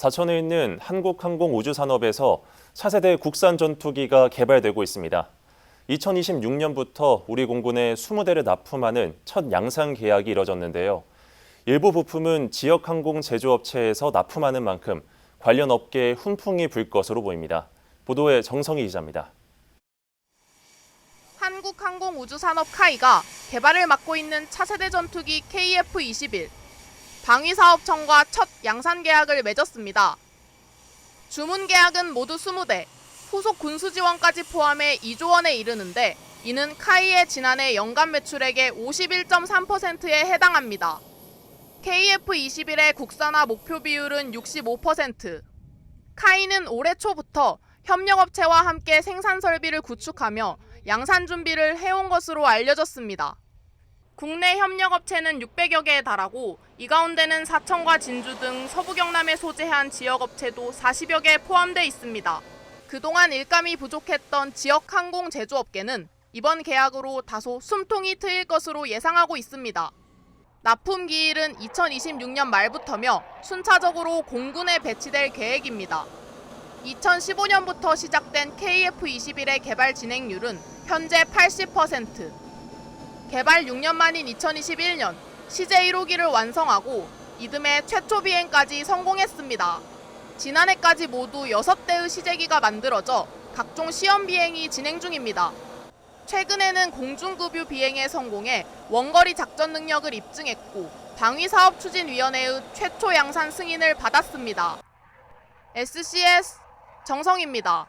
사천에 있는 한국항공우주산업에서 차세대 국산 전투기가 개발되고 있습니다. 2026년부터 우리 공군에 20대를 납품하는 첫 양산 계약이 이뤄졌는데요. 일부 부품은 지역 항공 제조업체에서 납품하는 만큼 관련 업계에 훈풍이 불 것으로 보입니다. 보도에 정성희 기자입니다. 한국항공우주산업 카이가 개발을 맡고 있는 차세대 전투기 KF-21 방위사업청과 첫 양산 계약을 맺었습니다. 주문 계약은 모두 20대, 후속 군수 지원까지 포함해 2조 원에 이르는데 이는 카이의 지난해 연간 매출액의 51.3%에 해당합니다. KF-21의 국산화 목표 비율은 65%. 카이는 올해 초부터 협력업체와 함께 생산 설비를 구축하며 양산 준비를 해온 것으로 알려졌습니다. 국내 협력업체는 600여 개에 달하고 이 가운데는 사천과 진주 등 서부 경남에 소재한 지역업체도 40여 개 포함돼 있습니다. 그동안 일감이 부족했던 지역 항공 제조업계는 이번 계약으로 다소 숨통이 트일 것으로 예상하고 있습니다. 납품 기일은 2026년 말부터며 순차적으로 공군에 배치될 계획입니다. 2015년부터 시작된 KF-21의 개발 진행률은 현재 80%. 개발 6년 만인 2021년 CJ1호기를 완성하고 이듬해 최초 비행까지 성공했습니다. 지난해까지 모두 6대의 시제기가 만들어져 각종 시험 비행이 진행 중입니다. 최근에는 공중급유 비행에 성공해 원거리 작전 능력을 입증했고 방위사업추진위원회의 최초 양산 승인을 받았습니다. SCS 정성입니다.